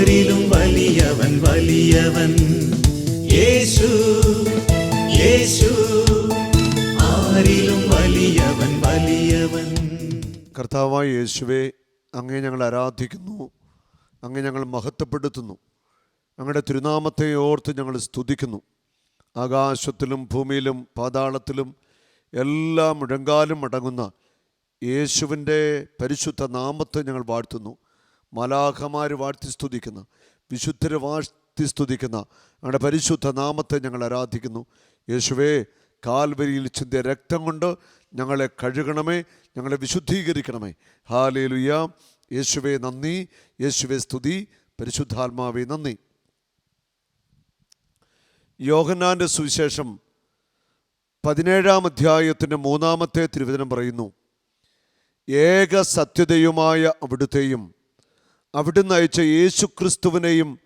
ആരിലും വലിയവൻ വലിയവൻ. യേശു യേശു ആരിലും വലിയവൻ വലിയവൻ. കർത്താവായ യേശുവെ അങ്ങേ ഞങ്ങൾ ആരാധിക്കുന്നു അങ്ങേ ഞങ്ങൾ മഹത്വപ്പെടുത്തുന്നു. അങ്ങയുടെ തിരുനാമത്തെ ഓർത്ത് ഞങ്ങൾ സ്തുതിക്കുന്നു. ആകാശത്തിലും ഭൂമിയിലും പാതാളത്തിലും എല്ലാ മുഴങ്കാലും അടങ്ങുന്ന യേശുവിന്റെ പരിശുദ്ധ നാമത്തെ ഞങ്ങൾ വാഴ്ത്തുന്നു. മലാഖമാർ വാഴ്ത്തി സ്തുതിക്കുന്ന. വിശുദ്ധരെ വാഴ്ത്തി സ്തുതിക്കുന്ന അങ്ങയുടെ പരിശുദ്ധ നാമത്തെ ഞങ്ങൾ ആരാധിക്കുന്നു. യേശുവേ കാൽവരിയിൽ ചിന്തിയ രക്തം കൊണ്ട് ഞങ്ങളെ കഴുകണമേ ഞങ്ങളെ വിശുദ്ധീകരിക്കണമേ. ഹാലേലുയ യേശുവേ നന്ദി. യേശുവേ സ്തുതി. പരിശുദ്ധാത്മാവേ നന്ദി. യോഹന്നാന്റെ സുവിശേഷം പതിനേഴാം അധ്യായത്തിന്റെ മൂന്നാമത്തെ തിരുവചനം പറയുന്നു. ഏക സത്യതയുമായ അവിടുത്തെയും അവിടുന്ന് അയച്ച യേശു ക്രിസ്തുവിനെയും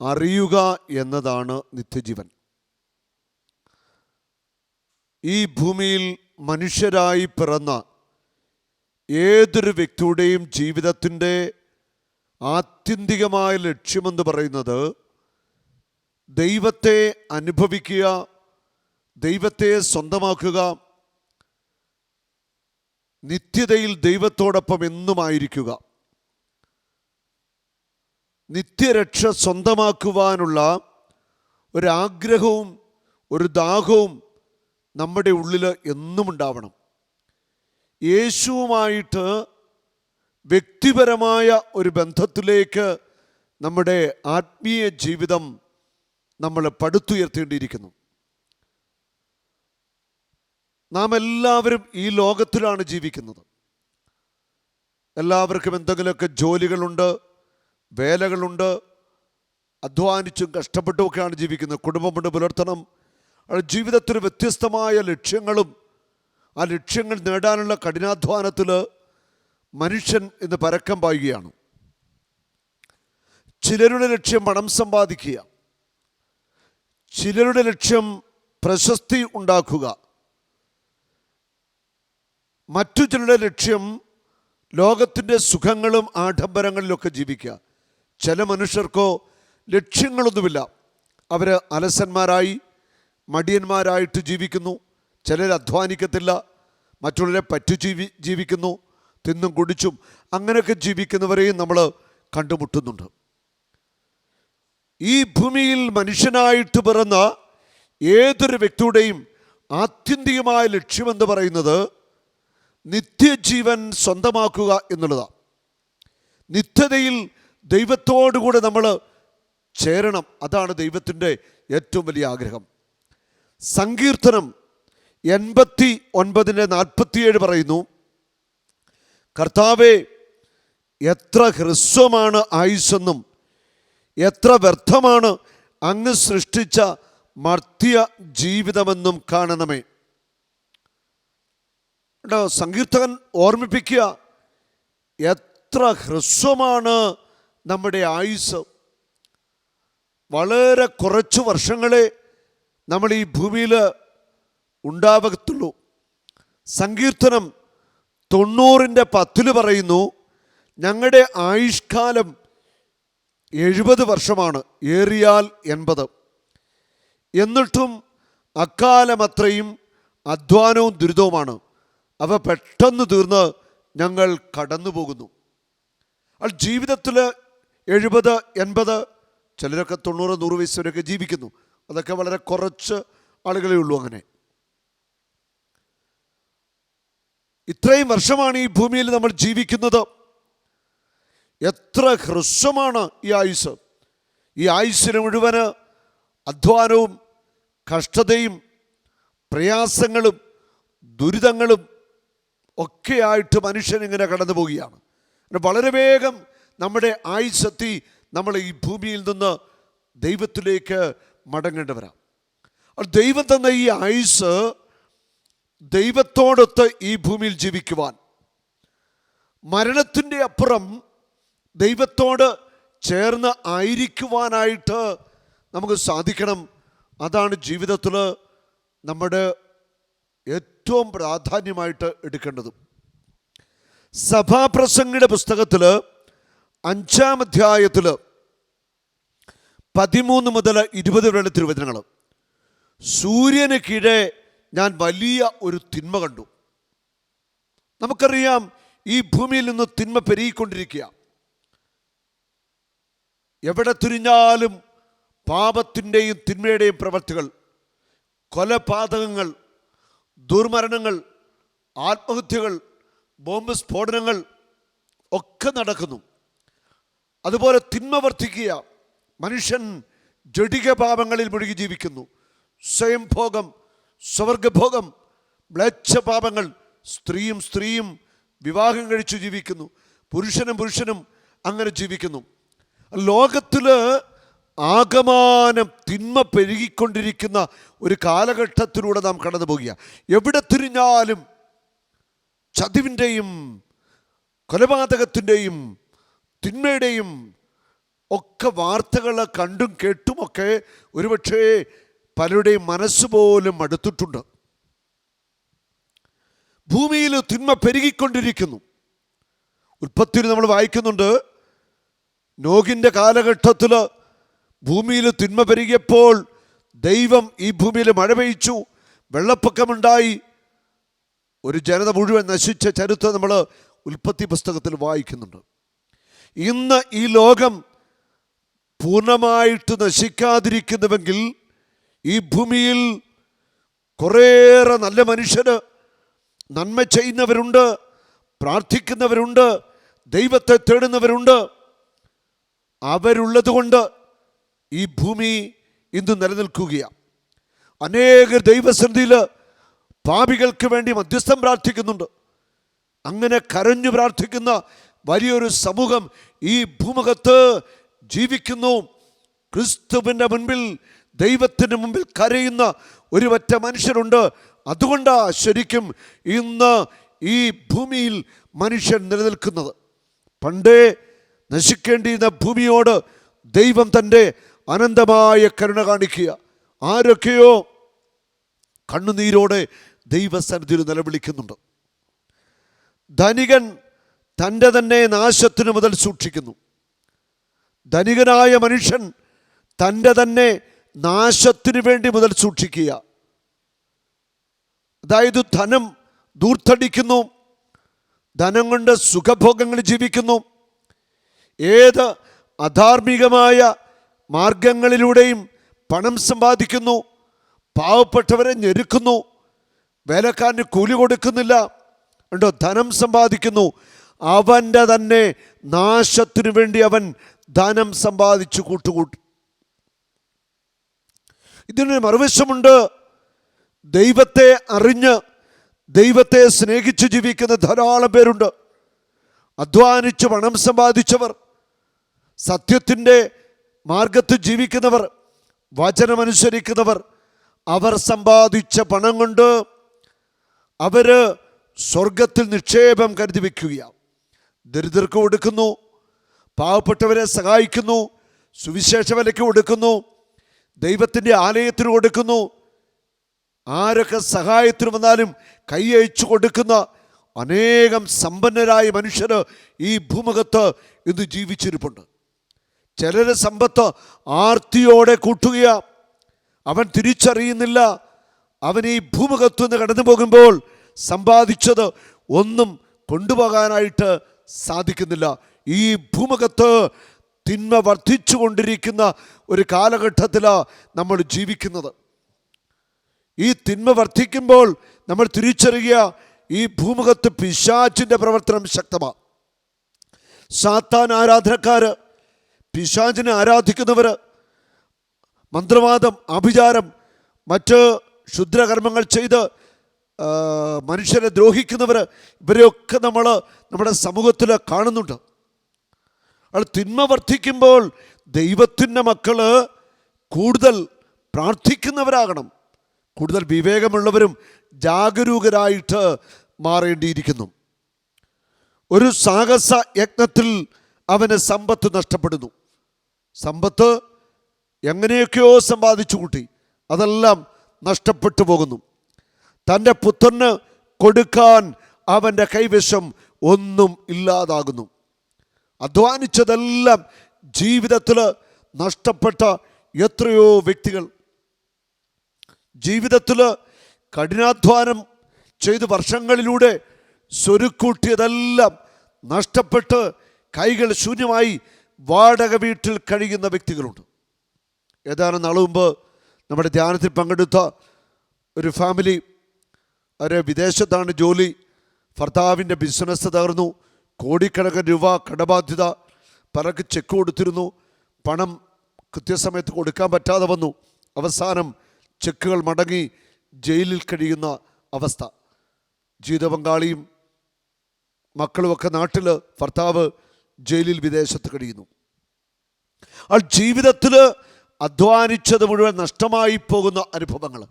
അറിയുക എന്നതാണ് നിത്യജീവൻ. ഈ ഭൂമിയിൽ മനുഷ്യരായി പിറന്ന ഏതൊരു വ്യക്തിയുടെയും ജീവിതത്തിന്റെ ആത്യന്തികമായ ലക്ഷ്യമെന്ന് പറയുന്നത് ദൈവത്തെ അനുഭവിക്കുക ദൈവത്തെ സ്വന്തമാക്കുക നിത്യതയിൽ ദൈവത്തോടൊപ്പം എന്നുമായിരിക്കുക. നിത്യരക്ഷ സ്വന്തമാക്കുവാനുള്ള ഒരാഗ്രഹവും ഒരു ദാഹവും നമ്മുടെ ഉള്ളിൽ എന്നും ഉണ്ടാവണം. യേശുവുമായിട്ട് വ്യക്തിപരമായ ഒരു ബന്ധത്തിലേക്ക് നമ്മുടെ ആത്മീയ ജീവിതം നമ്മൾ പടുത്തുയർത്തേണ്ടിയിരിക്കുന്നു. നാം എല്ലാവരും ഈ ലോകത്തിലാണ് ജീവിക്കുന്നത്. എല്ലാവർക്കും എന്തെങ്കിലുമൊക്കെ ജോലികളുണ്ട് വേലകളുണ്ട്. അധ്വാനിച്ചും കഷ്ടപ്പെട്ടുമൊക്കെയാണ് ജീവിക്കുന്നത്. കുടുംബമുണ്ട് പുലർത്തണം. ജീവിതത്തിൽ വ്യത്യസ്തമായ ലക്ഷ്യങ്ങളും ആ ലക്ഷ്യങ്ങൾ നേടാനുള്ള കഠിനാധ്വാനത്തിൽ മനുഷ്യൻ ഇന്ന് പരക്കം പായുകയാണ്. ചിലരുടെ ലക്ഷ്യം പണം സമ്പാദിക്കുക. ചിലരുടെ ലക്ഷ്യം പ്രശസ്തി ഉണ്ടാക്കുക. മറ്റു ചിലരുടെ ലക്ഷ്യം ലോകത്തിന്റെ സുഖങ്ങളും ആഡംബരങ്ങളിലൊക്കെ ജീവിക്കുക. ചില മനുഷ്യർക്കോ ലക്ഷ്യങ്ങളൊന്നുമില്ല. അവർ അലസന്മാരായി മടിയന്മാരായിട്ട് ജീവിക്കുന്നു. ചിലർ അധ്വാനിക്കത്തില്ല മറ്റുള്ളവരെ പറ്റു ജീവി ജീവിക്കുന്നു തിന്നും കുടിച്ചും അങ്ങനെയൊക്കെ ജീവിക്കുന്നവരെയും നമ്മൾ കണ്ടുമുട്ടുന്നുണ്ട്. ഈ ഭൂമിയിൽ മനുഷ്യനായിട്ട് പിറന്ന ഏതൊരു വ്യക്തിയുടെയും ആത്യന്തികമായ ലക്ഷ്യമെന്ന് പറയുന്നത് നിത്യജീവൻ സ്വന്തമാക്കുക എന്നുള്ളതാണ് നിത്യതയിൽ ദൈവത്തോടുകൂടെ നമ്മൾ ചേരണം. അതാണ് ദൈവത്തിന്റെ ഏറ്റവും വലിയ ആഗ്രഹം. സങ്കീർത്തനം എൺപത്തി ഒൻപതിന്റെ നാൽപ്പത്തിയേഴ് പറയുന്നു കർത്താവെ എത്ര ഹ്രസ്വമാണ് ആയുസ്സെന്നും എത്ര വ്യർത്ഥമാണ് അങ്ങ് സൃഷ്ടിച്ച മർത്യ ജീവിതമെന്നും കാണണമേ. സങ്കീർത്തകൻ ഓർമ്മിപ്പിക്കുക എത്ര ഹ്രസ്വമാണ് നമ്മുടെ ആയുസ് വളരെ കുറച്ച് വർഷങ്ങളെ നമ്മൾ ഈ ഭൂമിയിൽ ഉണ്ടാകത്തുള്ളൂ സങ്കീർത്തനം തൊണ്ണൂറിന്റെ പത്തിൽ പറയുന്നു ഞങ്ങളുടെ ആയുഷ്കാലം എഴുപത് വർഷമാണ് ഏറിയാൽ എൺപത്. എന്നിട്ടും അക്കാലമത്രയും അധ്വാനവും ദുരിതവുമാണ്. അവ പെട്ടെന്ന് തീർന്ന് ഞങ്ങൾ കടന്നു പോകുന്നു ജീവിതത്തിൽ എഴുപത് എൺപത് ചിലരൊക്കെ തൊണ്ണൂറ് നൂറ് വയസ്സ് വരെയൊക്കെ ജീവിക്കുന്നു. അതൊക്കെ വളരെ കുറച്ച് ആളുകളേ ഉള്ളൂ അങ്ങനെ. ഇത്രയും വർഷമാണ് ഈ ഭൂമിയിൽ നമ്മൾ ജീവിക്കുന്നത്. എത്ര ഹ്രസ്വമാണ് ഈ ആയുസ് ഈ ആയുസ്സിന് മുഴുവൻ അധ്വാനവും കഷ്ടതയും പ്രയാസങ്ങളും ദുരിതങ്ങളും ഒക്കെയായിട്ട് മനുഷ്യൻ ഇങ്ങനെ കടന്നു പോവുകയാണ് വളരെ വേഗം നമ്മുടെ ആയുസത്തി നമ്മൾ ഈ ഭൂമിയിൽ നിന്ന് ദൈവത്തിലേക്ക് മടങ്ങേണ്ടവരാം അപ്പോൾ ദൈവം തന്ന ഈ ആയുസ് ദൈവത്തോടൊത്ത് ഈ ഭൂമിയിൽ ജീവിക്കുവാൻ. മരണത്തിന്റെ അപ്പുറം ദൈവത്തോട് ചേർന്ന് ആയിരിക്കുവാനായിട്ട് നമുക്ക് സാധിക്കണം. അതാണ് ജീവിതത്തിൽ നമ്മുടെ ഏറ്റവും പ്രാധാന്യമായിട്ട് എടുക്കേണ്ടതും. സഭാപ്രസംഗിയുടെ പുസ്തകത്തിൽ അഞ്ചാം അധ്യായത്തിൽ പതിമൂന്ന് മുതൽ ഇരുപത് വരെയുള്ള തിരുവചനങ്ങൾ സൂര്യന് കീഴെ ഞാൻ വലിയ ഒരു തിന്മ കണ്ടു. നമുക്കറിയാം ഈ ഭൂമിയിൽ നിന്ന് തിന്മ പെരുകിക്കൊണ്ടിരിക്കുക. എവിടെ തിരിഞ്ഞാലും പാപത്തിന്റെയും തിന്മയുടെയും പ്രവർത്തികൾ കൊലപാതകങ്ങൾ ദുർമരണങ്ങൾ ആത്മഹത്യകൾ ബോംബ് സ്ഫോടനങ്ങൾ ഒക്കെ നടക്കുന്നു. അതുപോലെ തിന്മ വർദ്ധിക്കുക. മനുഷ്യൻ ജടിക പാപങ്ങളിൽ മുഴുകി ജീവിക്കുന്നു. സ്വയംഭോഗം സ്വർഗഭോഗം മ്ലേച്ഛ പാപങ്ങൾ സ്ത്രീയും സ്ത്രീയും വിവാഹം കഴിച്ചു ജീവിക്കുന്നു. പുരുഷനും പുരുഷനും അങ്ങനെ ജീവിക്കുന്നു. ലോകത്തിൽ ആകമാനം തിന്മ പെരുകിക്കൊണ്ടിരിക്കുന്ന ഒരു കാലഘട്ടത്തിലൂടെ നാം കടന്നു പോകുക. എവിടെ തിരിഞ്ഞാലും ചതിവിന്റെയും കൊലപാതകത്തിന്റെയും തിന്മയുടെയും ഒക്കെ വാർത്തകൾ കണ്ടും കേട്ടുമൊക്കെ ഒരുപക്ഷേ പലരുടെയും മനസ്സ് പോലും അടുത്തിട്ടുണ്ട്. ഭൂമിയിൽ തിന്മ പെരുകിക്കൊണ്ടിരിക്കുന്നു. ഉൽപ്പത്തിയിൽ നമ്മൾ വായിക്കുന്നുണ്ട് നോഗിന്റെ കാലഘട്ടത്തിൽ ഭൂമിയിൽ തിന്മ പെരുകിയപ്പോൾ ദൈവം ഈ ഭൂമിയിൽ മഴ പെയ്ച്ചു വെള്ളപ്പൊക്കമുണ്ടായി. ഒരു ജനത മുഴുവൻ നശിച്ച ചരിത്രം നമ്മൾ ഉൽപ്പത്തി പുസ്തകത്തിൽ വായിക്കുന്നുണ്ട്. ഇന്ന് ഈ ലോകം പൂർണമായിട്ട് നശിക്കാതിരിക്കുന്നുവെങ്കിൽ ഈ ഭൂമിയിൽ കുറേയേറെ നല്ല മനുഷ്യർ നന്മ ചെയ്യുന്നവരുണ്ട് പ്രാർത്ഥിക്കുന്നവരുണ്ട് ദൈവത്തെ തേടുന്നവരുണ്ട്. അവരുള്ളതുകൊണ്ട് ഈ ഭൂമി ഇന്ന് നിലനിൽക്കുകയാണ്. അനേക ദൈവസന്ധിയിൽ പാപികൾക്ക് വേണ്ടി മധ്യസ്ഥം പ്രാർത്ഥിക്കുന്നുണ്ട്. അങ്ങനെ കരഞ്ഞു പ്രാർത്ഥിക്കുന്ന വലിയൊരു സമൂഹം ഈ ഭൂമുഖത്ത് ജീവിക്കുന്നു. ക്രിസ്തുവിന്റെ മുൻപിൽ ദൈവത്തിന്റെ മുമ്പിൽ കരയുന്ന ഒരു ഒറ്റ മനുഷ്യരുണ്ട്. അതുകൊണ്ടാണ് ശരിക്കും ഇന്ന് ഈ ഭൂമിയിൽ മനുഷ്യൻ നിലനിൽക്കുന്നത്. പണ്ടേ നശിക്കേണ്ടിയിരുന്ന ഭൂമിയോട് ദൈവം തന്റെ അനന്തമായ കരുണ കാണിക്കുക. ആരൊക്കെയോ കണ്ണുനീരോടെ ദൈവസന്നിധിയിൽ നിലവിളിക്കുന്നുണ്ട്. ധനികൻ തന്റെ തന്നെ നാശത്തിന് മുതൽ സൂക്ഷിക്കുന്നു. ധനികനായ മനുഷ്യൻ തന്റെ തന്നെ നാശത്തിനു വേണ്ടി മുതൽ സൂക്ഷിക്കുക. അതായത് ധനം ദൂർത്തടിക്കുന്നു ധനം കൊണ്ട് സുഖഭോഗങ്ങൾ ജീവിക്കുന്നു. ഏത് അധാർമികമായ മാർഗങ്ങളിലൂടെയും പണം സമ്പാദിക്കുന്നു പാവപ്പെട്ടവരെ ഞെരുക്കുന്നു വേലക്കാരന് കൂലി കൊടുക്കുന്നില്ല ഉണ്ടോ? ധനം സമ്പാദിക്കുന്നു അവന്റെ തന്നെ നാശത്തിനു വേണ്ടി അവൻ ധനം സമ്പാദിച്ചു കൂട്ടുകൂട്ടു. ഇതിനൊരു മറുവശമുണ്ട്. ദൈവത്തെ അറിഞ്ഞ് ദൈവത്തെ സ്നേഹിച്ച് ജീവിക്കുന്ന ധാരാളം പേരുണ്ട്. അധ്വാനിച്ച് പണം സമ്പാദിച്ചവർ സത്യത്തിന്റെ മാർഗത്തിൽ ജീവിക്കുന്നവർ വചനമനുസരിക്കുന്നവർ അവർ സമ്പാദിച്ച പണം കൊണ്ട് അവർ സ്വർഗത്തിൽ നിക്ഷേപം കരുതി വയ്ക്കുകയാണ്. ദരിദ്രർക്ക് കൊടുക്കുന്നു. പാവപ്പെട്ടവരെ സഹായിക്കുന്നു. സുവിശേഷ വിലയ്ക്ക് കൊടുക്കുന്നു. ദൈവത്തിന്റെ ആലയത്തിന് കൊടുക്കുന്നു. ആരൊക്കെ സഹായത്തിന് വന്നാലും കൈ അയച്ചു കൊടുക്കുന്ന അനേകം സമ്പന്നരായ മനുഷ്യർ ഈ ഭൂമുഖത്ത് ഇന്ന് ജീവിച്ചിരിപ്പുണ്ട്. ചിലരെ സമ്പത്ത് ആർത്തിയോടെ കൂട്ടുക അവൻ തിരിച്ചറിയുന്നില്ല. അവൻ ഈ ഭൂമുഖത്തു നിന്ന് കടന്നു പോകുമ്പോൾ സമ്പാദിച്ചത് ഒന്നും കൊണ്ടുപോകാനായിട്ട് സാധിക്കുന്നില്ല. ഈ ഭൂമുഖത്ത് തിന്മ വർദ്ധിച്ചു കൊണ്ടിരിക്കുന്ന ഒരു കാലഘട്ടത്തിലാണ് നമ്മൾ ജീവിക്കുന്നത്. ഈ തിന്മ വർദ്ധിക്കുമ്പോൾ നമ്മൾ തിരിച്ചറിയുക ഈ ഭൂമുഖത്ത് പിശാചിന്റെ പ്രവർത്തനം ശക്തമാണ് സാത്താൻ ആരാധനക്കാർ പിശാചിനെ ആരാധിക്കുന്നവർ മന്ത്രവാദം അഭിചാരം മറ്റ് ക്ഷുദ്രകർമ്മങ്ങൾ ചെയ്ത് മനുഷ്യരെ ദ്രോഹിക്കുന്നവർ ഇവരെയൊക്കെ നമ്മൾ നമ്മുടെ സമൂഹത്തിൽ കാണുന്നുണ്ട്. അത് തിന്മ വർദ്ധിക്കുമ്പോൾ ദൈവത്തിന്റെ മക്കൾ കൂടുതൽ പ്രാർത്ഥിക്കുന്നവരാകണം. കൂടുതൽ വിവേകമുള്ളവരും ജാഗരൂകരായിട്ട് മാറേണ്ടിയിരിക്കുന്നു. ഒരു സാഹസ യജ്ഞത്തിൽ അവന് സമ്പത്ത് നഷ്ടപ്പെടുന്നു. സമ്പത്ത് എങ്ങനെയൊക്കെയോ സമ്പാദിച്ചു കൂട്ടി. അതെല്ലാം നഷ്ടപ്പെട്ടു പോകുന്നു. തന്റെ പുത്രന് കൊടുക്കാൻ അവന്റെ കൈവശം ഒന്നും ഇല്ലാതാകുന്നു. അധ്വാനിച്ചതെല്ലാം ജീവിതത്തിൽ നഷ്ടപ്പെട്ട എത്രയോ വ്യക്തികൾ. ജീവിതത്തിൽ കഠിനാധ്വാനം ചെയ്ത് വർഷങ്ങളിലൂടെ സ്വരുക്കൂട്ടിയതെല്ലാം നഷ്ടപ്പെട്ട് കൈകൾ ശൂന്യമായി വാടക വീട്ടിൽ കഴിയുന്ന വ്യക്തികളുണ്ട്. ഏതാനും നാൾ മുമ്പ് നമ്മുടെ ധ്യാനത്തിൽ പങ്കെടുത്ത ഒരു ഫാമിലി അവർ വിദേശത്താണ് ജോലി. ഭർത്താവിന്റെ ബിസിനസ് തകർന്നു. കോടിക്കണക്കിന് രൂപ കടബാധ്യത. പലർക്ക് ചെക്ക് കൊടുത്തിരുന്നു. പണം കൃത്യസമയത്ത് കൊടുക്കാൻ പറ്റാതെ വന്നു. അവസാനം ചെക്കുകൾ മടങ്ങി ജയിലിൽ കഴിയുന്ന അവസ്ഥ. ജീവിത പങ്കാളിയും മക്കളുമൊക്കെ നാട്ടിൽ ഭർത്താവ് ജയിലിൽ വിദേശത്ത് കഴിയുന്നു. ആ ജീവിതത്തിൽ അധ്വാനിച്ചത് മുഴുവൻ നഷ്ടമായി പോകുന്ന അനുഭവങ്ങൾ.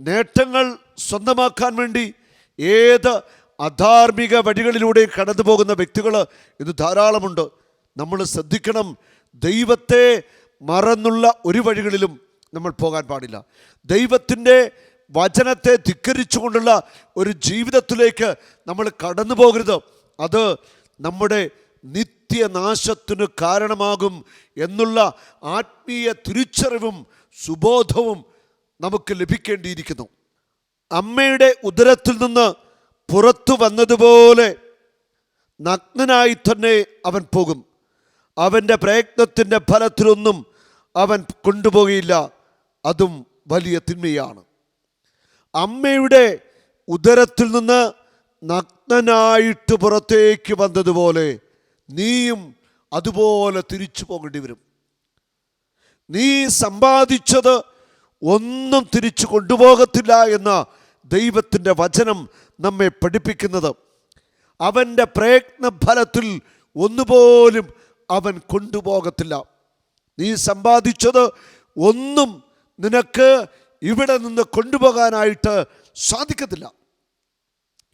നേട്ടങ്ങൾ സ്വന്തമാക്കാൻ വേണ്ടി ഏത് അധാർമിക വഴികളിലൂടെ കടന്നു പോകുന്ന വ്യക്തികൾ ഇത് ധാരാളമുണ്ട്. നമ്മൾ ശ്രദ്ധിക്കണം ദൈവത്തെ മറന്നുള്ള ഒരു വഴികളിലും നമ്മൾ പോകാൻ പാടില്ല. ദൈവത്തിന്റെ വചനത്തെ ധിക്കരിച്ചുകൊണ്ടുള്ള ഒരു ജീവിതത്തിലേക്ക് നമ്മൾ കടന്നു പോകരുത് അത് നമ്മുടെ നിത്യനാശത്തിന് കാരണമാകും എന്നുള്ള ആത്മീയ തിരിച്ചറിവും സുബോധവും നമുക്ക് ലഭിക്കേണ്ടിയിരിക്കുന്നു. അമ്മയുടെ ഉദരത്തിൽ നിന്ന് പുറത്തു വന്നതുപോലെ നഗ്നനായി തന്നെ അവൻ പോകും. അവന്റെ പ്രയത്നത്തിന്റെ ഫലത്തിലൊന്നും അവൻ കൊണ്ടുപോകുകയില്ല അതും വലിയ തിന്മയാണ്. അമ്മയുടെ ഉദരത്തിൽ നിന്ന് നഗ്നനായിട്ട് പുറത്തേക്ക് വന്നതുപോലെ നീയും അതുപോലെ തിരിച്ചു പോകേണ്ടി വരും. നീ സമ്പാദിച്ചത് ഒന്നും തിരിച്ചു കൊണ്ടുപോകത്തില്ല എന്ന് ദൈവത്തിന്റെ വചനം നമ്മെ പഠിപ്പിക്കുന്നത്. അവന്റെ പ്രയത്ന ഫലത്തിൽ ഒന്നുപോലും അവൻ കൊണ്ടുപോകത്തില്ല. നീ സമ്പാദിച്ചത് ഒന്നും നിനക്ക് ഇവിടെ നിന്ന് കൊണ്ടുപോകാനായിട്ട് സാധിക്കത്തില്ല.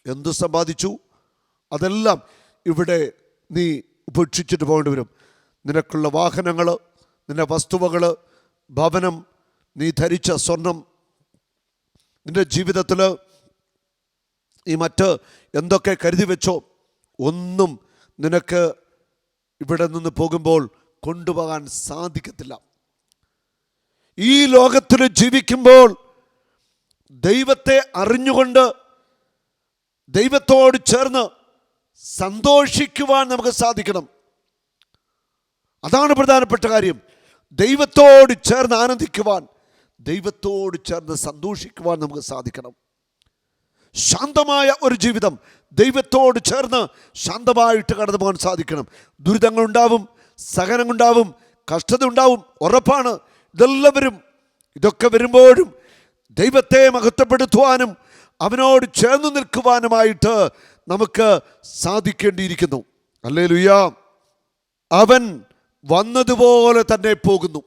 എന്ത് സമ്പാദിച്ചു? അതെല്ലാം ഇവിടെ നീ ഉപേക്ഷിച്ചിട്ട് പോകേണ്ടി വരും. നിനക്കുള്ള വാഹനങ്ങൾ നിന്റെ വസ്തുവകൾ ഭവനം നീ ധരിച്ച സ്വർണം നിന്റെ ജീവിതത്തിൽ ഈ മറ്റ് എന്തൊക്കെ കരുതി വെച്ചോ ഒന്നും നിനക്ക് ഇവിടെ നിന്ന് പോകുമ്പോൾ കൊണ്ടുപോകാൻ സാധിക്കത്തില്ല. ഈ ലോകത്തിൽ ജീവിക്കുമ്പോൾ ദൈവത്തെ അറിഞ്ഞുകൊണ്ട് ദൈവത്തോട് ചേർന്ന് സന്തോഷിക്കുവാൻ നമുക്ക് സാധിക്കണം. അതാണ് പ്രധാനപ്പെട്ട കാര്യം. ദൈവത്തോട് ചേർന്ന് ആനന്ദിക്കുവാൻ ദൈവത്തോട് ചേർന്ന് സന്തോഷിക്കുവാൻ നമുക്ക് സാധിക്കണം. ശാന്തമായ ഒരു ജീവിതം ദൈവത്തോട് ചേർന്ന് ശാന്തമായിട്ട് കടന്നു പോകാൻ സാധിക്കണം. ദുരിതങ്ങളുണ്ടാവും സഹനമുണ്ടാവും കഷ്ടത ഉണ്ടാവും ഉറപ്പാണ്. ഇതെല്ലാം വരും ഇതൊക്കെ വരുമ്പോഴും ദൈവത്തെ മഹത്വപ്പെടുത്തുവാനും അവനോട് ചേർന്ന് നിൽക്കുവാനുമായിട്ട് നമുക്ക് സാധിക്കേണ്ടിയിരിക്കുന്നു. അല്ലേ ലുയ്യ അവൻ വന്നതുപോലെ തന്നെ പോകുന്നു.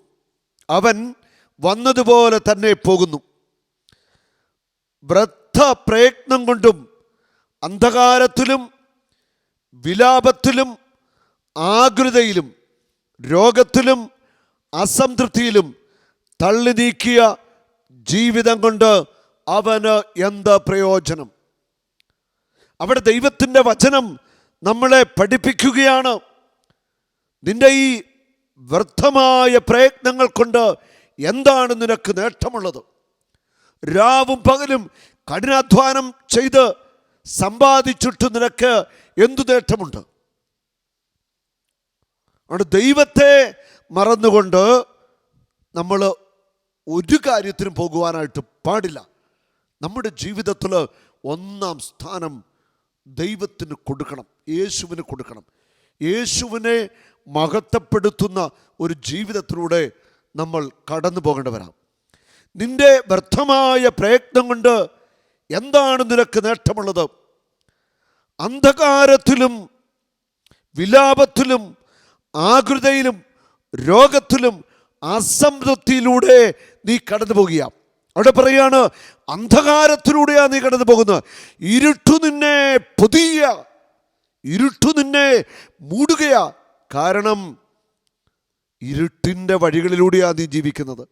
അവൻ വന്നതുപോലെ തന്നെ പോകുന്നു. വൃദ്ധ പ്രയത്നം കൊണ്ടും അന്ധകാരത്തിലും വിലാപത്തിലും ആകൃതയിലും രോഗത്തിലും അസംതൃപ്തിയിലും തള്ളി നീക്കിയ ജീവിതം കൊണ്ട് അവന് എന്ത് പ്രയോജനം? അവിടെ ദൈവത്തിന്റെ വചനം നമ്മളെ പഠിപ്പിക്കുകയാണ്. നിന്റെ ഈ വ്യർത്ഥമായ പ്രയത്നങ്ങൾ കൊണ്ട് എന്താണ് നിനക്ക് നേട്ടമുള്ളത്? രാവും പകലും കഠിനാധ്വാനം ചെയ്ത് സമ്പാദിച്ചിട്ട് നിനക്ക് എന്തു നേട്ടമുണ്ട്? അവിടെ ദൈവത്തെ മറന്നുകൊണ്ട് നമ്മൾ ഒരു കാര്യത്തിനും പോകുവാനായിട്ട് പാടില്ല. നമ്മുടെ ജീവിതത്തിൽ ഒന്നാം സ്ഥാനം ദൈവത്തിന് കൊടുക്കണം യേശുവിന് കൊടുക്കണം. യേശുവിനെ മഹത്വപ്പെടുത്തുന്ന ഒരു ജീവിതത്തിലൂടെ നമ്മൾ കടന്നു പോകേണ്ടവരാണ് നിന്റെ വ്യർത്ഥമായ പ്രയത്നം കൊണ്ട് എന്താണ് നിനക്ക് നേട്ടമുള്ളത്? അന്ധകാരത്തിലും വിലാപത്തിലും ആകൃതയിലും രോഗത്തിലും അസംതൃപ്തിയിലൂടെ നീ കടന്നു പോകുക അവിടെ പറയാണ് അന്ധകാരത്തിലൂടെയാണ് നീ കടന്നു പോകുന്നത്. ഇരുട്ടു നിന്നെ പൊതിയ ഇരുട്ടു നിന്നെ മൂടുകയാ. കാരണം ഇരുട്ടിന്റെ വഴികളിലൂടെയാണ് നീ ജീവിക്കുന്നത്.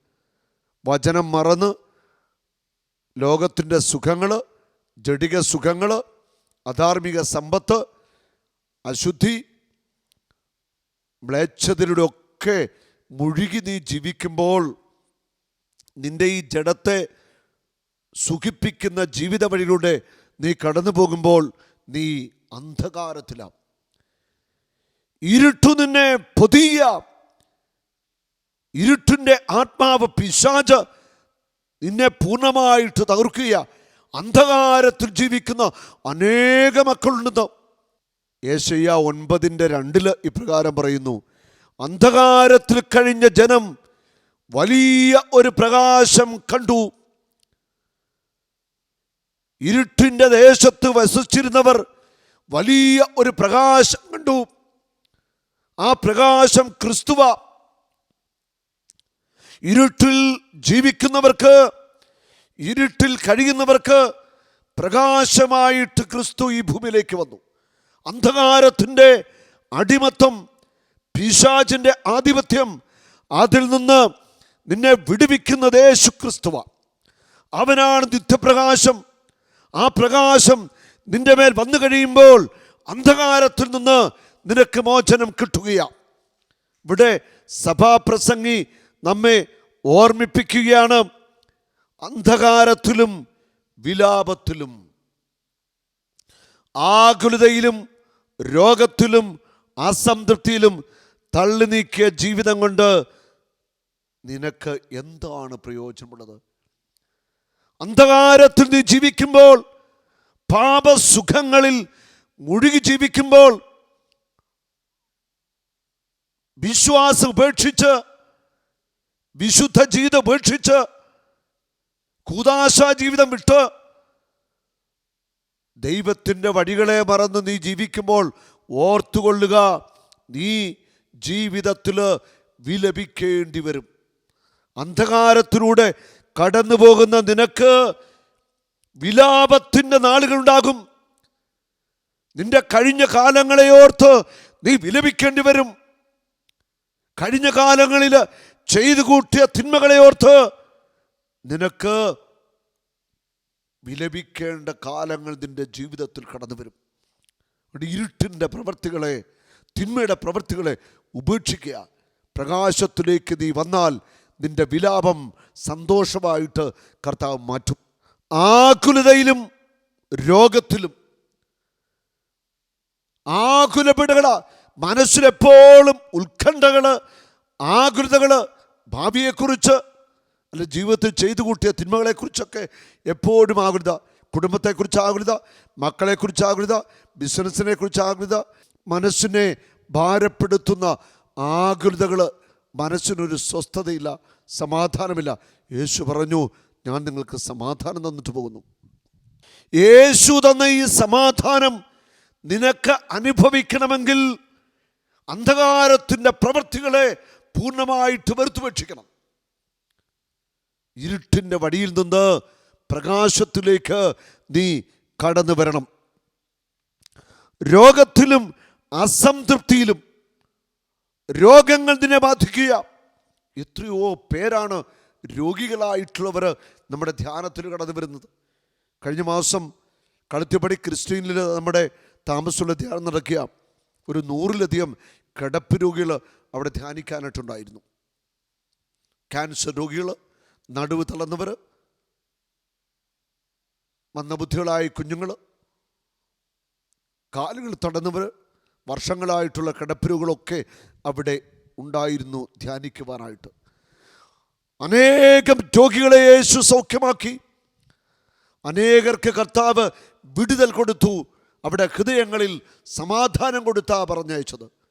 വചനം മറന്ന് ലോകത്തിന്റെ സുഖങ്ങൾ ജടിക സുഖങ്ങൾ അധാർമിക സമ്പത്ത് അശുദ്ധി മ്ലേച്ഛതിലൂടെ ഒക്കെ മുഴുകി നീ ജീവിക്കുമ്പോൾ നിന്റെ ഈ ജഡത്തെ സുഖിപ്പിക്കുന്ന ജീവിത വഴിയിലൂടെ നീ കടന്നു പോകുമ്പോൾ നീ അന്ധകാരത്തിലാണ് ഇരുട്ടു നിന്നെ പൊതിയ. ഇരുട്ടിന്റെ ആത്മാവ് പിശാജ് നിന്നെ പൂർണമായിട്ട് തകർക്കുക അന്ധകാരത്തിൽ ജീവിക്കുന്ന അനേക മക്കളുണ്ടെന്ന് ഏശയ്യ ഒൻപതിന്റെ രണ്ടിൽ ഇപ്രകാരം പറയുന്നു. അന്ധകാരത്തിൽ കഴിഞ്ഞ ജനം വലിയ ഒരു പ്രകാശം കണ്ടു. ഇരുട്ടിന്റെ ദേശത്ത് വസിച്ചിരുന്നവർ വലിയ ഒരു പ്രകാശം കണ്ടു. ആ പ്രകാശം ക്രിസ്തുവ. ഇരുട്ടിൽ ജീവിക്കുന്നവർക്ക് ഇരുട്ടിൽ കഴിയുന്നവർക്ക് പ്രകാശമായിട്ട് ക്രിസ്തു ഈ ഭൂമിയിലേക്ക് വന്നു. അന്ധകാരത്തിന്റെ അടിമത്തം പിശാചിന്റെ ആധിപത്യം അതിൽ നിന്ന് നിന്നെ വിടുവിക്കുന്നത് യേശു ക്രിസ്തുവ. അവനാണ് നിത്യപ്രകാശം. ആ പ്രകാശം നിന്റെ മേൽ വന്നു കഴിയുമ്പോൾ അന്ധകാരത്തിൽ നിന്ന് നിനക്ക് മോചനം കിട്ടുകയാണ് ഇവിടെ സഭാപ്രസംഗി നമ്മെ ഓർമ്മിപ്പിക്കുകയാണ് അന്ധകാരത്തിലും വിലാപത്തിലും ആകുലതയിലും രോഗത്തിലും അസംതൃപ്തിയിലും തള്ളി നീക്കിയ ജീവിതം കൊണ്ട് നിനക്ക് എന്താണ് പ്രയോജനമുള്ളത്? അന്ധകാരത്തിൽ നീ ജീവിക്കുമ്പോൾ പാപസുഖങ്ങളിൽ മുഴുകി ജീവിക്കുമ്പോൾ വിശ്വാസം ഉപേക്ഷിച്ച് വിശുദ്ധ ജീവിതം ഉപേക്ഷിച്ച് കൂതാശ ജീവിതം വിട്ട് ദൈവത്തിന്റെ വഴികളെ മറന്ന് നീ ജീവിക്കുമ്പോൾ ഓർത്തുകൊള്ളുക നീ ജീവിതത്തിൽ വിലപിക്കേണ്ടി വരും. അന്ധകാരത്തിലൂടെ കടന്നു പോകുന്ന നിനക്ക് വിലാപത്തിന്റെ നാളുകളുണ്ടാകും. നിന്റെ കഴിഞ്ഞ കാലങ്ങളെ ഓർത്ത് നീ വിലപിക്കേണ്ടി വരും. കഴിഞ്ഞ കാലങ്ങളിൽ ചെയ്തു കൂട്ടിയ തിന്മകളെ ഓർത്ത് നിനക്ക് വിലപിക്കേണ്ട കാലങ്ങൾ നിന്റെ ജീവിതത്തിൽ കടന്നു വരും. ഇരുട്ടിന്റെ പ്രവൃത്തികളെ തിന്മയുടെ പ്രവൃത്തികളെ ഉപേക്ഷിക്കുക. പ്രകാശത്തിലേക്ക് നീ വന്നാൽ നിന്റെ വിലാപം സന്തോഷമായിട്ട് കർത്താവ് മാറ്റും. ആകുലതയിലും രോഗത്തിലും ആകുലപ്പെടുകള മനസ്സിലെപ്പോഴും ഉത്കണ്ഠകൾ ആകുലതകൾ ഭാവിയെക്കുറിച്ച് അല്ല ജീവിതത്തിൽ ചെയ്തു കൂട്ടിയ തിന്മകളെക്കുറിച്ചൊക്കെ എപ്പോഴും ആകൃത. കുടുംബത്തെക്കുറിച്ച് ആകൃത മക്കളെക്കുറിച്ച് ആകൃത ബിസിനസ്സിനെ കുറിച്ച് ആകൃത മനസ്സിനെ ഭാരപ്പെടുത്തുന്ന ആകൃതകൾ മനസ്സിനൊരു സ്വസ്ഥതയില്ല സമാധാനമില്ല. യേശു പറഞ്ഞു ഞാൻ നിങ്ങൾക്ക് സമാധാനം തന്നിട്ട് പോകുന്നു. യേശു തന്ന ഈ സമാധാനം നിനക്ക് അനുഭവിക്കണമെങ്കിൽ അന്ധകാരത്തിന്റെ പ്രവൃത്തികളെ പൂർണമായിട്ട് വെറുത്തുപേക്ഷിക്കണം. ഇരുട്ടിന്റെ വടിയിൽ നിന്ന് പ്രകാശത്തിലേക്ക് നീ കടന്നു വരണം. രോഗത്തിലും അസംതൃപ്തിയിലും രോഗങ്ങൾ നിന്നെ ബാധിക്കുക. എത്രയോ പേരാണ് രോഗികളായിട്ടുള്ളവർ നമ്മുടെ ധ്യാനത്തിൽ കടന്നു വരുന്നത്. കഴിഞ്ഞ മാസം കളുത്തിപ്പടി ക്രിസ്ത്യനിൽ നമ്മുടെ താമസമുള്ള ധ്യാനം നടക്കുക. ഒരു നൂറിലധികം കിടപ്പ് രോഗികൾ അവിടെ ധ്യാനിക്കാനായിട്ടുണ്ടായിരുന്നു. ക്യാൻസർ രോഗികൾ നടുവ് തളർന്നവർ മന്ദബുദ്ധികളായ കുഞ്ഞുങ്ങൾ കാലുകൾ തടന്നവർ വർഷങ്ങളായിട്ടുള്ള കിടപ്പിരുകളൊക്കെ അവിടെ ഉണ്ടായിരുന്നു ധ്യാനിക്കുവാനായിട്ട്. അനേകം രോഗികളെ യേശു സൗഖ്യമാക്കി. അനേകർക്ക് കർത്താവ് വിടുതൽ കൊടുത്തു. അവിടെ ഹൃദയങ്ങളിൽ സമാധാനം കൊടുത്താ പറഞ്ഞയച്ചത്.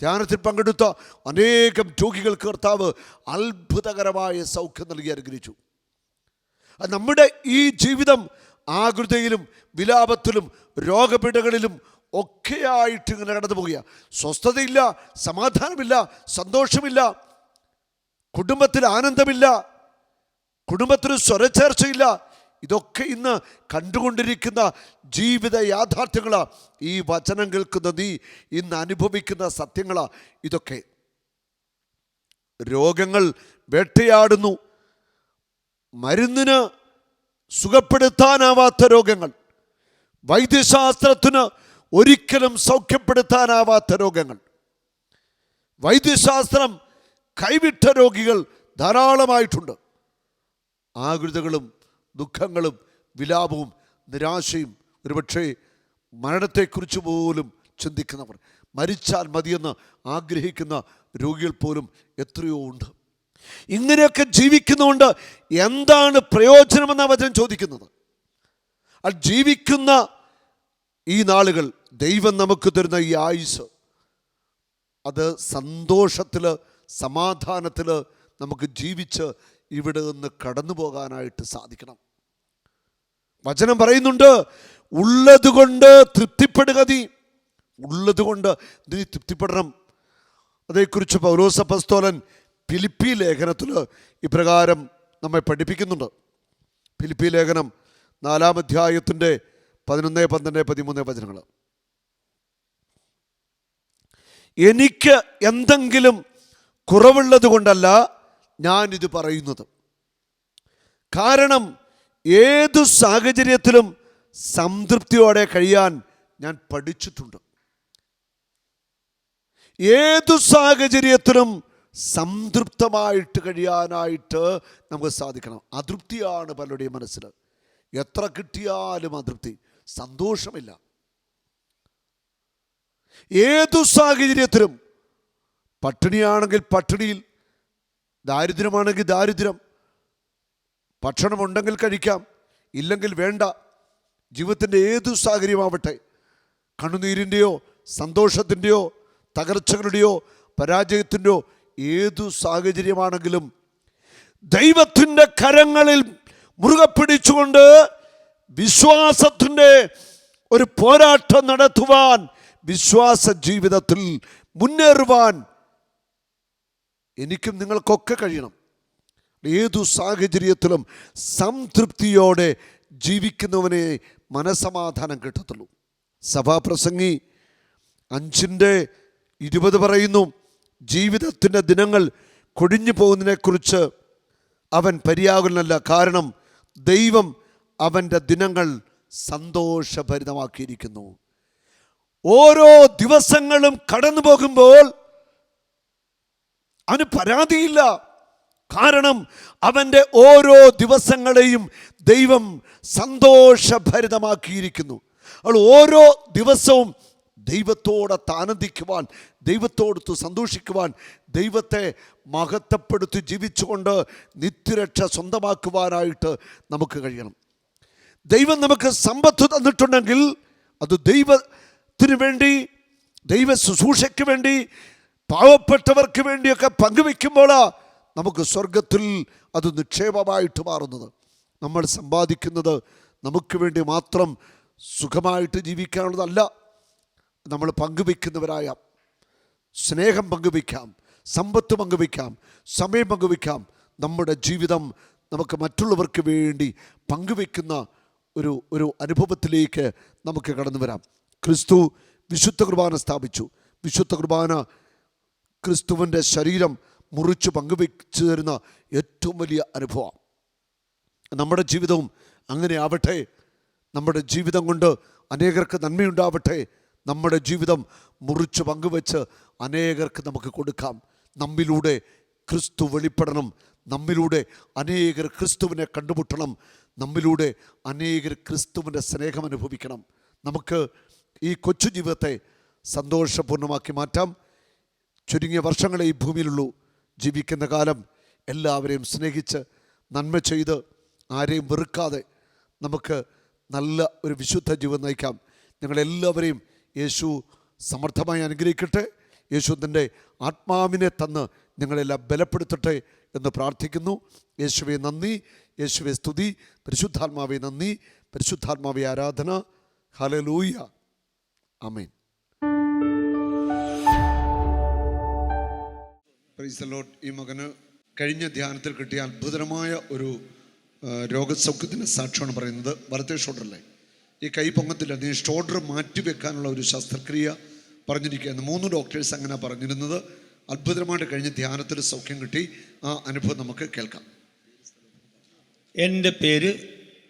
ധ്യാനത്തിൽ പങ്കെടുത്ത അനേകം രോഗികൾക്ക് കർത്താവ് അത്ഭുതകരമായ സൗഖ്യം നൽകി അനുഗ്രഹിച്ചു. നമ്മുടെ ഈ ജീവിതം ആകൃതയിലും വിലാപത്തിലും രോഗപീഠകളിലും ഒക്കെയായിട്ട് ഇങ്ങനെ കടന്നു പോകുക സ്വസ്ഥതയില്ല സമാധാനമില്ല സന്തോഷമില്ല കുടുംബത്തിൽ ആനന്ദമില്ല കുടുംബത്തിന് സ്വരച്ചേർച്ചയില്ല ഇതൊക്കെ ഇന്ന് കണ്ടുകൊണ്ടിരിക്കുന്ന ജീവിത യാഥാർത്ഥ്യങ്ങളാണ് ഈ വചനം കേൾക്കുന്ന നീ ഇന്ന് അനുഭവിക്കുന്ന സത്യങ്ങളാണ് ഇതൊക്കെ രോഗങ്ങൾ വേട്ടയാടുന്നു. മരുന്നിന് സുഖപ്പെടുത്താനാവാത്ത രോഗങ്ങൾ. വൈദ്യശാസ്ത്രത്തിന് ഒരിക്കലും സൗഖ്യപ്പെടുത്താനാവാത്ത രോഗങ്ങൾ. വൈദ്യശാസ്ത്രം കൈവിട്ട രോഗികൾ ധാരാളമായിട്ടുണ്ട്. ആകൃതകളും ദുഃഖങ്ങളും വിലാപവും നിരാശയും ഒരുപക്ഷെ മരണത്തെക്കുറിച്ച് പോലും ചിന്തിക്കുന്നവർ മരിച്ചാൽ മതിയെന്ന് ആഗ്രഹിക്കുന്ന രോഗികൾ പോലും എത്രയോ ഉണ്ട്. ഇങ്ങനെയൊക്കെ ജീവിക്കുന്നതുകൊണ്ട് എന്താണ് പ്രയോജനമെന്ന വചനം ചോദിക്കുന്നത്? ആ ജീവിക്കുന്ന ഈ നാളുകൾ ദൈവം നമുക്ക് തരുന്ന ഈ ആയുസ് അത് സന്തോഷത്തിൽ സമാധാനത്തിൽ നമുക്ക് ജീവിച്ച് ഇവിടെ നിന്ന് കടന്നു പോകാനായിട്ട് സാധിക്കണം. വചനം പറയുന്നുണ്ട് ഉള്ളതുകൊണ്ട് തൃപ്തിപ്പെടുക നീ. ഉള്ളതുകൊണ്ട് നീ തൃപ്തിപ്പെടണം. അതേക്കുറിച്ച് പൗലോസപ്പസ്തോലൻ ഫിലിപ്പി ലേഖനത്തിൽ ഇപ്രകാരം നമ്മെ പഠിപ്പിക്കുന്നുണ്ട്. ഫിലിപ്പി ലേഖനം നാലാം അധ്യായത്തിന്റെ പതിനൊന്ന് പന്ത്രണ്ട് പതിമൂന്ന് വചനങ്ങൾ. എനിക്ക് എന്തെങ്കിലും കുറവുള്ളത് കൊണ്ടല്ല ഞാനിത് പറയുന്നത്. കാരണം ഏതു സാഹചര്യത്തിലും സംതൃപ്തിയോടെ കഴിയാൻ ഞാൻ പഠിച്ചിട്ടുണ്ട്. ഏതു സാഹചര്യത്തിലും സംതൃപ്തമായിട്ട് കഴിയാനായിട്ട് നമുക്ക് സാധിക്കണം. അതൃപ്തിയാണ് പലരുടെയും മനസ്സിൽ. എത്ര കിട്ടിയാലും അതൃപ്തി. സന്തോഷമില്ല. ഏതു സാഹചര്യത്തിലും പട്ടിണിയാണെങ്കിൽ പട്ടിണിയിൽ ദാരിദ്ര്യമാണെങ്കിൽ ദാരിദ്ര്യം. ഭക്ഷണമുണ്ടെങ്കിൽ കഴിക്കാം. ഇല്ലെങ്കിൽ വേണ്ട. ജീവിതത്തിന്റെ ഏതു സാഹചര്യമാവട്ടെ. കണ്ണുനീരിന്റെയോ സന്തോഷത്തിന്റെയോ തകർച്ചകളുടെയോ പരാജയത്തിന്റെയോ ഏതു സാഹചര്യമാണെങ്കിലും ദൈവത്തിന്റെ കരങ്ങളിൽ മുറുകെ പിടിച്ചുകൊണ്ട് വിശ്വാസത്തിന്റെ ഒരു പോരാട്ടം നടത്തുവാൻ വിശ്വാസ ജീവിതത്തിൽ മുന്നേറുവാൻ എനിക്കും നിങ്ങൾക്കൊക്കെ കഴിയണം. ഏതു സാഹചര്യത്തിലും സംതൃപ്തിയോടെ ജീവിക്കുന്നവനെ മനസമാധാനം കിട്ടത്തുള്ളൂ. സഭാപ്രസംഗി അഞ്ചിന്റെ ഇരുപത് പറയുന്നു ജീവിതത്തിന്റെ ദിനങ്ങൾ കൊഴിഞ്ഞു പോകുന്നതിനെക്കുറിച്ച് അവൻ പര്യാകുലനല്ല. കാരണം ദൈവം അവന്റെ ദിനങ്ങൾ സന്തോഷഭരിതമാക്കിയിരിക്കുന്നു. ഓരോ ദിവസങ്ങളും കടന്നു പോകുമ്പോൾ അവന് പരാതിയില്ല. കാരണം അവന്റെ ഓരോ ദിവസങ്ങളെയും ദൈവം സന്തോഷഭരിതമാക്കിയിരിക്കുന്നു. അവൾ ഓരോ ദിവസവും ദൈവത്തോടൊത്ത് താനന്ദിക്കുവാൻ ദൈവത്തോടൊത്ത് സന്തോഷിക്കുവാൻ ദൈവത്തെ മഹത്വപ്പെടുത്തി ജീവിച്ചുകൊണ്ട് നിത്യരക്ഷ സ്വന്തമാക്കുവാനായിട്ട് നമുക്ക് കഴിയണം. ദൈവം നമുക്ക് സമ്പത്ത് തന്നിട്ടുണ്ടെങ്കിൽ അത് ദൈവത്തിനു വേണ്ടി ദൈവ ശുശ്രൂഷയ്ക്ക് വേണ്ടി പാവപ്പെട്ടവർക്ക് വേണ്ടിയൊക്കെ പങ്കുവെക്കുമ്പോൾ നമുക്ക് സ്വർഗത്തിൽ അത് നിക്ഷേപമായിട്ട് മാറുന്നത്. നമ്മൾ സമ്പാദിക്കുന്നത് നമുക്ക് വേണ്ടി മാത്രം സുഖമായിട്ട് ജീവിക്കാനുള്ളതല്ല. നമ്മൾ പങ്കുവെക്കുന്നവരായ സ്നേഹം പങ്കുവയ്ക്കാം സമ്പത്ത് പങ്കുവയ്ക്കാം സമയം പങ്കുവയ്ക്കാം. നമ്മുടെ ജീവിതം നമുക്ക് മറ്റുള്ളവർക്ക് വേണ്ടി പങ്കുവെക്കുന്ന ഒരു ഒരു അനുഭവത്തിലേക്ക് നമുക്ക് കടന്നു വരാം. ക്രിസ്തു വിശുദ്ധ കുർബാന സ്ഥാപിച്ചു. വിശുദ്ധ കുർബാന ക്രിസ്തുവിന്റെ ശരീരം മുറിച്ച് പങ്കുവെച്ചു തരുന്ന ഏറ്റവും വലിയ അനുഭവം. നമ്മുടെ ജീവിതവും അങ്ങനെ ആവട്ടെ നമ്മുടെ ജീവിതം കൊണ്ട് അനേകർക്ക് നന്മയുണ്ടാവട്ടെ നമ്മുടെ ജീവിതം മുറിച്ച് പങ്കുവെച്ച് അനേകർക്ക് നമുക്ക് കൊടുക്കാം. നമ്മിലൂടെ ക്രിസ്തു വെളിപ്പെടണം നമ്മിലൂടെ അനേകർ ക്രിസ്തുവിനെ കണ്ടുമുട്ടണം നമ്മിലൂടെ അനേകർ ക്രിസ്തുവിന്റെ സ്നേഹം അനുഭവിക്കണം. നമുക്ക് ഈ കൊച്ചു ജീവിതത്തെ സന്തോഷപൂർണമാക്കി മാറ്റാം. ചുരുങ്ങിയ വർഷങ്ങളെ ഈ ഭൂമിയിലുള്ളൂ. ജീവിക്കുന്ന കാലം എല്ലാവരെയും സ്നേഹിച്ച് നന്മ ചെയ്ത് ആരെയും വെറുക്കാതെ നമുക്ക് നല്ല ഒരു വിശുദ്ധ ജീവൻ നയിക്കാം. ഞങ്ങളെല്ലാവരെയും യേശു സമർത്ഥമായി അനുഗ്രഹിക്കട്ടെ. യേശു തന്റെ ആത്മാവിനെ തന്ന് ഞങ്ങളെല്ലാം ബലപ്പെടുത്തട്ടെ എന്ന് പ്രാർത്ഥിക്കുന്നു. യേശുവെ നന്ദി. യേശുവെ സ്തുതി. പരിശുദ്ധാത്മാവെ നന്ദി. പരിശുദ്ധാത്മാവെ ആരാധന. ഹലലൂയ ആമേൻ. പ്രൈസ് ലോട്ട് ഈ മകന് കഴിഞ്ഞ ധ്യാനത്തിൽ കിട്ടിയ അത്ഭുതകരമായ ഒരു രോഗസൗഖ്യത്തിന്റെ സാക്ഷ്യമാണ് പറയുന്നത്. വലത്തെ ഷോൾഡറല്ലേ ഈ കൈ പൊങ്ങത്തില്ല. നീ ഷോൾഡർ മാറ്റി വെക്കാനുള്ള ഒരു ശസ്ത്രക്രിയ പറഞ്ഞിരിക്കുകയാണ്. മൂന്ന് ഡോക്ടേഴ്സ് അങ്ങനെ പറഞ്ഞിരുന്നത്. അത്ഭുതമായിട്ട് കഴിഞ്ഞ ധ്യാനത്തിൽ സൗഖ്യം കിട്ടി. ആ അനുഭവം നമുക്ക് കേൾക്കാം. എന്റെ പേര്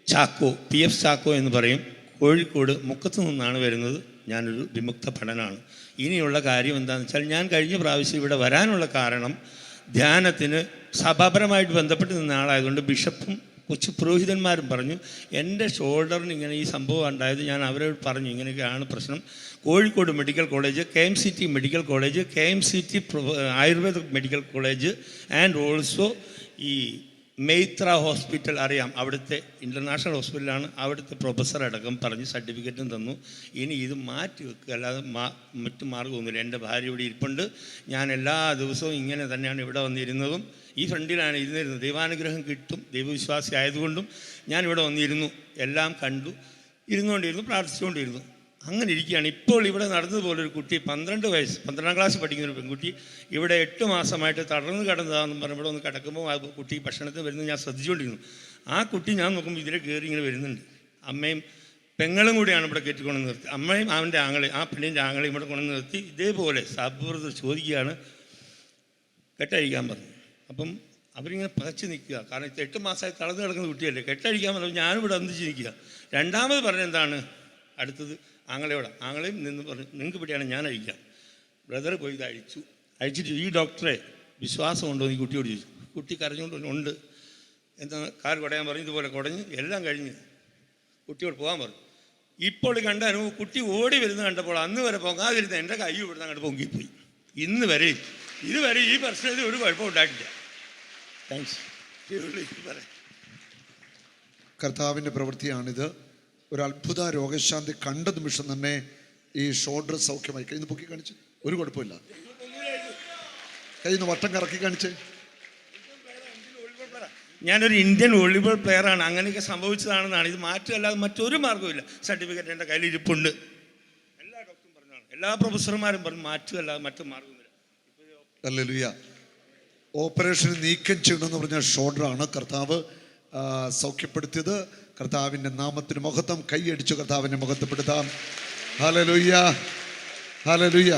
ചാക്കോ പി എഫ് ചാക്കോ എന്ന് പറയും. കോഴിക്കോട് മുക്കത്ത് നിന്നാണ് വരുന്നത്. ഞാനൊരു വിമുക്ത പഠനമാണ് ഇനിയുള്ള കാര്യം എന്താണെന്ന് വെച്ചാൽ ഞാൻ കഴിഞ്ഞ പ്രാവശ്യം ഇവിടെ വരാനുള്ള കാരണം ധ്യാനത്തിന് സഭാപരമായിട്ട് ബന്ധപ്പെട്ട് നിന്ന ആളായതുകൊണ്ട് ബിഷപ്പും കൊച്ചു പുരോഹിതന്മാരും പറഞ്ഞു എന്റെ ഷോൾഡറിന് ഇങ്ങനെ ഈ സംഭവം ഉണ്ടായത് ഞാൻ അവരോട് പറഞ്ഞു ഇങ്ങനെയൊക്കെയാണ് പ്രശ്നം. Kozhikode medical college K M C T medical college K M C T Ayurveda medical college and also ഈ മെയ്ത്ര ഹോസ്പിറ്റൽ അറിയാം. അവിടുത്തെ ഇന്റർനാഷണൽ ഹോസ്പിറ്റലാണ് അവിടുത്തെ പ്രൊഫസർ അടക്കം പറഞ്ഞ് സർട്ടിഫിക്കറ്റും തന്നു. ഇനി ഇത് മാറ്റി വെക്കുക. അല്ലാതെ മാ മറ്റു മാർഗമൊന്നുമില്ല. എന്റെ ഭാര്യ ഇവിടെ ഇരിപ്പുണ്ട്. ഞാൻ എല്ലാ ദിവസവും ഇങ്ങനെ തന്നെയാണ് ഇവിടെ വന്നിരുന്നതും. ഈ ഫ്രണ്ടിലാണ് ഇരുന്നിരുന്നത്. ദൈവാനുഗ്രഹം കിട്ടും. ദൈവവിശ്വാസി ആയതുകൊണ്ടും ഞാൻ ഇവിടെ വന്നിരുന്നു. എല്ലാം കണ്ടു. ഇരുന്നുകൊണ്ടിരുന്നു. പ്രാർത്ഥിച്ചുകൊണ്ടിരുന്നു. അങ്ങനെ ഇരിക്കുകയാണ്. ഇപ്പോൾ ഇവിടെ നടന്നതുപോലെ ഒരു കുട്ടി പന്ത്രണ്ട് വയസ്സ് പന്ത്രണ്ടാം ക്ലാസ് പഠിക്കുന്ന ഒരു പെൺകുട്ടി ഇവിടെ എട്ട് മാസമായിട്ട് തടർന്ന് കിടന്നതാണെന്ന് പറഞ്ഞ് ഇവിടെ ഒന്ന് കിടക്കുമ്പോൾ ആ കുട്ടി ഭക്ഷണത്തിന് വരുന്നത് ഞാൻ ശ്രദ്ധിച്ചുകൊണ്ടിരുന്നു. ആ കുട്ടി ഞാൻ നോക്കുമ്പോൾ ഇതിലെ കയറി ഇങ്ങനെ വരുന്നുണ്ട്. അമ്മയും പെങ്ങളും കൂടിയാണ് ഇവിടെ കയറ്റിക്കൊണ്ട് നിർത്തി. അമ്മയും അവന്റെ ആങ്ങളെ ആ പെണ്ണിന്റെ ആങ്ങളെയും ഇവിടെ കൊണ്ടു നിർത്തി. ഇതേപോലെ സബ്രദർ ചോദിക്കുകയാണ്. കെട്ടഴിക്കാൻ പറഞ്ഞു. അപ്പം അവരിങ്ങനെ പതച്ച് നിൽക്കുക. കാരണം എട്ട് മാസമായി തളർന്ന് കിടക്കുന്ന കുട്ടിയല്ലേ? കെട്ടഴിക്കാൻ പറഞ്ഞു ഞാനിവിടെ ഒന്നിച്ച് നിൽക്കുക. രണ്ടാമത് പറഞ്ഞെന്താണ് അടുത്തത് ആങ്ങളയോടെ ആങ്ങളെയും നിന്ന് പറഞ്ഞു നിങ്ങൾക്ക് പിടിയാണ് ഞാൻ അഴിക്കാം ബ്രദർ പോയി ഇത് അഴിച്ചു അഴിച്ചിട്ട് ഈ ഡോക്ടറെ വിശ്വാസം ഉണ്ടോ എന്ന് കുട്ടിയോട് ചോദിച്ചു. കുട്ടി കരഞ്ഞുകൊണ്ട് ഉണ്ട്. എന്താ കാർ കുടയാൻ പറഞ്ഞു ഇതുപോലെ കുടഞ്ഞ് എല്ലാം കഴിഞ്ഞ് കുട്ടിയോട് പോകാൻ പറഞ്ഞു. ഇപ്പോൾ കണ്ട അനുഭവം കുട്ടി ഓടി വരുന്ന കണ്ടപ്പോൾ അന്ന് വരെ പൊങ്ങാതിരുന്ന എന്റെ കൈ ഇവിടുന്ന് അങ്ങോട്ട് പൊങ്കിപ്പോയി. ഇന്ന് വരെ ഇതുവരെ ഈ പ്രശ്നത്തിൽ ഒരു കുഴപ്പം ഉണ്ടായിട്ടില്ല. താങ്ക്സ് കർത്താവിന്റെ പ്രവൃത്തിയാണിത്. ഒരു അത്ഭുത രോഗശാന്തി കണ്ട നിമിഷം തന്നെ ഈ ഷോൾഡർ സൗഖ്യമായി. കൈ പൊക്കി കാണിച്ച്. ഒരു കുഴപ്പമില്ല. കൈ വട്ടം കറക്കി കാണിച്ച്. ഞാനൊരു ഇന്ത്യൻ വോളിബോൾ പ്ലെയറാണ്. അങ്ങനെയൊക്കെ സംഭവിച്ചതാണെന്നാണ്. ഇത് മാറ്റമല്ലാതെ മറ്റൊരു മാർഗമില്ല സർട്ടിഫിക്കറ്റ് എന്റെ കയ്യിൽ ഇരിപ്പുണ്ട്. എല്ലാ ഡോക്ടറും പറഞ്ഞാണ് എല്ലാ പ്രൊഫസർമാരും പറഞ്ഞു മാറ്റുമല്ലാതെ മറ്റു മാർഗമില്ല അല്ലേലുയ ഓപ്പറേഷൻ നീക്കം ചെയ്യണമെന്ന് പറഞ്ഞ ഷോൾഡറാണ് കർത്താവ് സൗഖ്യപ്പെടുത്തിയത്. കർത്താവിന്റെ നാമത്തിന് മഹത്വം. കൈയടിച്ചു കർത്താവിന്റെ മുഖത്തപ്പെടുത്താം ഹലലുയ്യ ഹലലുയ്യ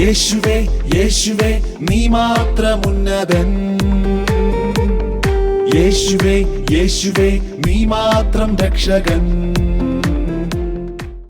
യേശുവേ യേശുവേ നീ മാത്രം ഉന്നതൻ യേശുവേ യേശുവേ നീ മാത്രം രക്ഷകൻ.